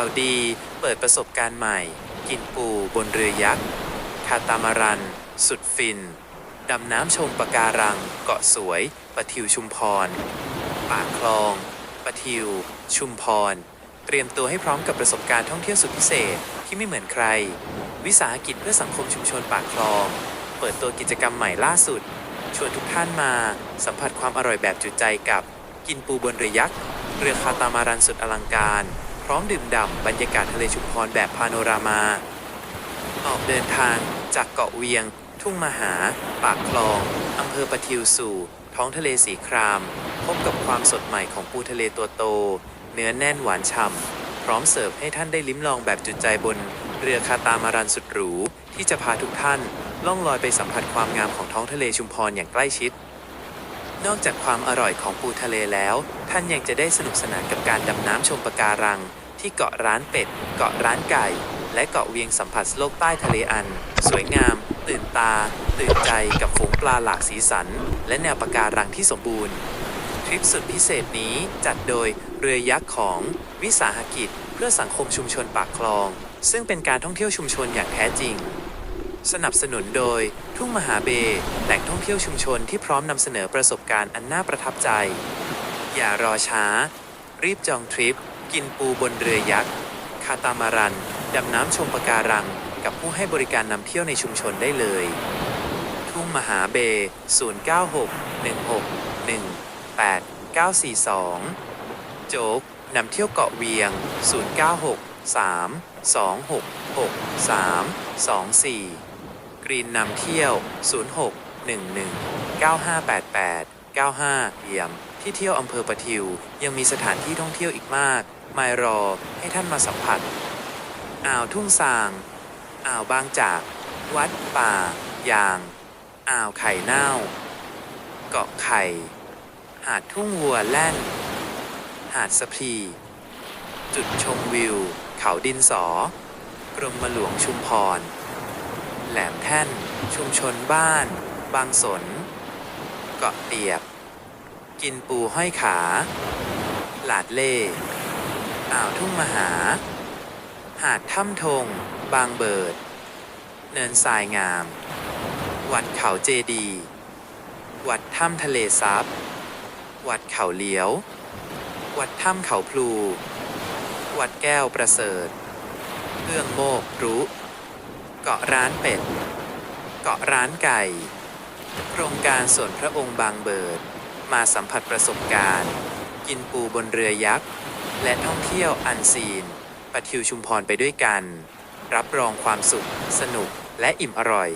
ข่าวดี เปิดประสบการณ์ใหม่ กินปูบนเรือยักษ์ คาตามารัน สุดฟิน ดำน้ำชมปะการัง เกาะสวย ปะทิวชุมพร ปากคลอง ปะทิว ชุมพร เตรียมตัวให้พร้อมกับประสบการณ์ท่องเที่ยวสุดพิเศษที่ไม่เหมือนใคร วิสาหกิจเพื่อสังคมชุมชนปากคลอง เปิดตัวกิจกรรมใหม่ล่าสุด ชวนทุกท่านมาสัมผัสความอร่อยแบบจุใจกับ กินปูบนเรือยักษ์ เรือคาตามารันสุดอลังการ ร้อมดื่มด่ำบรรยากาศทะเลชุมพรแบบพาโนรามา ออกเดินทางจากเกาะเวียง ทุ่งมหา ปากคลองอำเภอปะทิวสู่ ท้องทะเลสีคราม พบกับความสดใหม่ของปูทะเลตัวโต เนื้อแน่นหวานฉ่ำพร้อมเสิร์ฟให้ท่านได้ลิ้มลองแบบจุดใจบน เรือคาตามารันสุดหรู ที่จะพาทุกท่าน ล่องลอยไปสัมผัสความงามของท้องทะเลชุมพรอย่างใกล้ชิดนอกจากความอร่อยของปูทะเลแล้ว ท่านยังจะได้สนุกสนานกับการดำน้ำชมปะการัง ที่เกาะร้านเป็ด เกาะร้านไก่ และเกาะเวียงสัมผัสโลกใต้ทะเลอัน สวยงาม ตื่นตา ตื่นใจกับฝูงปลาหลากสีสัน และแนวปะการังที่สมบูรณ์ ทริปสุดพิเศษนี้จัดโดยเรือยักษ์ของวิสาหกิจ เพื่อสังคมชุมชนปากคลอง ซึ่งเป็นการท่องเที่ยวชุมชนอย่างแท้จริงสนับสนุนโดย ทุ่งมหาเบยแหล่งท่องเที่ยวชุมชนที่พร้อมนำเสนอประสบการณ์อันน่าประทับใจ อย่ารอช้า รีบจองทริป กินปูบนเรือยักษ์ คาตามารัน ดำน้ำชมปะการัง กับผู้ให้บริการนำเที่ยวในชุมชนได้เลย ทุ่งมหาเบย์0961618942 โจ๊กนำเที่ยวเกาะเวียง 0963266324 กรีนนำเที่ยว 0611958895เยี่ยมที่เที่ยวอำเภอประทิว ยังมีสถานที่ท่องเที่ยวอีกมาก มายรอให้ท่านมาสัมผัส อ่าวทุ่งซาง อ่าวบางจาก วัดป่า ยาง อ่าวไข่เน่า เกาะไข่ หาดทุ่งวัวแล่น หาดสะพรีจุดชมวิว เขาดินสอ กรมหลวงชุมพร แหลมแท่น ชุมชนบ้าน บางสน เกาะเตียบ กินปูห้อยขา หลาดเล่ อ่าวทุ่งมหา หาดถ้ำทง บางเบิด เนินทรายงาม วัดเขาเจดี วัดถ้ำทะเลซับ วัดเขาเลี้ยว วัดถ้ำเขาพลู วัดแก้วประเสริฐเอื้องโมกรุเกาะร้านเป็ด เกาะร้านไก่ โครงการสวนพระองค์บางเบิด มาสัมผัสประสบการณ์ กินปูบนเรือยักษ์ และท่องเที่ยวอันซีนปะทิวชุมพรไปด้วยกัน รับรองความสุข สนุกและอิ่มอร่อย